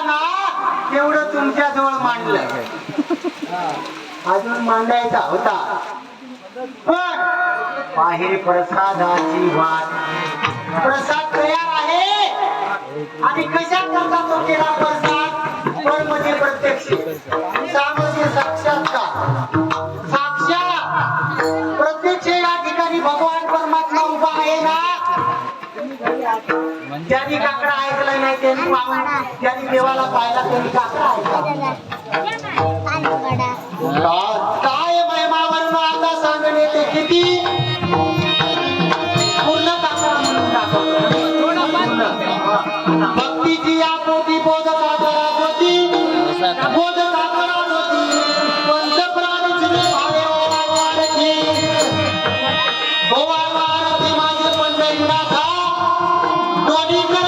ना तेवढं तुमच्या जवळ मांडलं अजून मांडायचा होता. पण बाहेर प्रसादाची वाट. प्रसाद तयार आहे. आणि कशा करता तो केला प्रसाद? पण म्हणजे प्रत्यक्ष. सामोसे साक्षात्कार. साक्षात. प्रत्यक्ष या ठिकाणी भगवान परमात्मा उभा आहे ना? ज्यांनी काकडा ऐकला नाही त्यांनी पाहून ज्यांनी देवाला पाहिला त्यांनी काकडा ऐकला. काय महिमा वर्ण आता सांगणे ते किती? पूर्ण काकडा म्हणून दाखवतो भक्तीची या पोटी बोध काकडा होती बोध काकडा होती पंचप्राण श्री भावे ओवाळवारती. ओवाळवारती माझे पंढरीनाथा. নবী